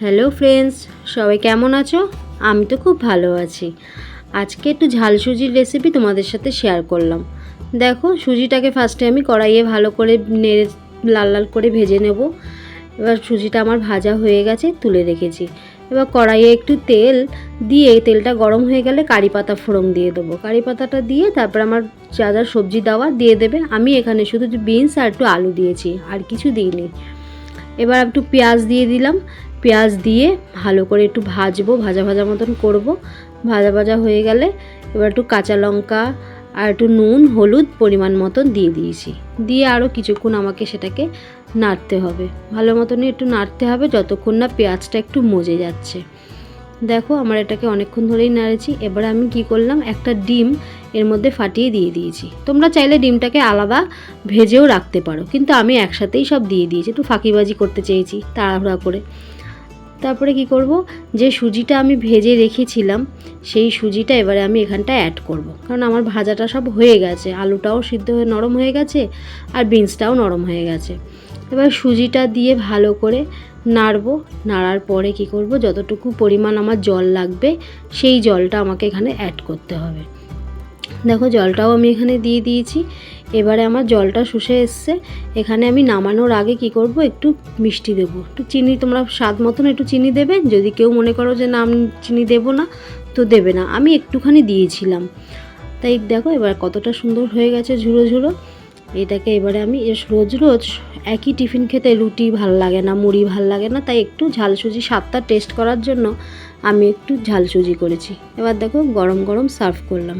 Hello friends, সবাই কেমন আছো? আমি তো খুব ভালো আছি। আজকে একটু ঝাল সুজির রেসিপি তোমাদের সাথে শেয়ার করলাম। দেখো, সুজিটাকে ফার্স্টে আমি কড়াইয়ে ভালো করে নেড়ে, লাল লাল করে ভেজে নেব। এবার সুজিটা আমার ভাজা হয়ে গেছে, তুলে রেখেছি। এবার কড়াইয়ে একটু তেল দিয়ে, তেলটা গরম হয়ে গেলে কারি পাতা ফোড়ন দিয়ে দেবো। কারি পাতাটা দিয়ে তারপর আমার যা যা সবজি দেওয়া দিয়ে দেবে। আমি এখানে শুধু বিনস আর একটু আলু দিয়েছি, আর কিছু দিইনি। এবার একটু পেঁয়াজ দিয়ে দিলাম। পেঁয়াজ দিয়ে ভালো করে একটু ভাজবো, ভাজা ভাজা মতন করব। ভাজা ভাজা হয়ে গেলে এবার একটু কাঁচা লঙ্কা আর একটু নুন, হলুদ পরিমাণ মতন দিয়ে দিয়েছি। দিয়ে আরও কিছুক্ষণ আমাকে সেটাকে নাড়তে হবে। ভালো মতনই একটু নাড়তে হবে যতক্ষণ না পেঁয়াজটা একটু মজে যাচ্ছে। দেখো আমার এটাকে অনেকক্ষণ ধরেই নাড়েছি, এবার আমি কি করলাম, একটা ডিম এর মধ্যে ফাটিয়ে দিয়ে দিয়েছি। তোমরা চাইলে ডিমটাকে আলাদা ভেজেও রাখতে পারো, কিন্তু আমি একসাথেই সব দিয়ে দিয়েছি, একটু ফাঁকিবাজি করতে চেয়েছি তাড়াহুড়া করে। তারপরে কি করব, যে সুজিটা আমি ভেজে রেখেছিলাম, সেই সুজিটা এবারে আমি এখানটা অ্যাড করব। কারণ আমার ভাজাটা সব হয়ে গেছে, আলুটাও সিদ্ধ হয়ে নরম হয়ে গেছে, আর বিনসটাও নরম হয়ে গেছে। এবার সুজিটা দিয়ে ভালো করে নাড়বো, নাড়ার পরে কি করব, যতটুকু পরিমাণ আমার জল লাগবে, সেই জলটা আমাকে এখানে অ্যাড করতে হবে। দেখো জলটাও আমি এখানে দিয়ে দিয়েছি। এবারে আমার জলটা শুষে এসছে। এখানে আমি নামানোর আগে কি করব, একটু মিষ্টি দেবো। একটু চিনি, তোমরা স্বাদ মতন একটু চিনি দেবে। যদি কেউ মনে করো যে না, আমি চিনি দেবো না, তো দেবে না। আমি একটুখানি দিয়েছিলাম। তাই দেখো এবার কতটা সুন্দর হয়ে গেছে ঝুড়ো ঝুড়ো এটাকে এবারে আমি রোজ রোজ একই টিফিন খেতে রুটি ভালো লাগে না, মুড়ি ভালো লাগে না, তাই একটু ঝাল সুজি স্বাদটা টেস্ট করার জন্য আমি একটু ঝাল সুজি করেছি। এবার দেখো গরম গরম সার্ভ করলাম।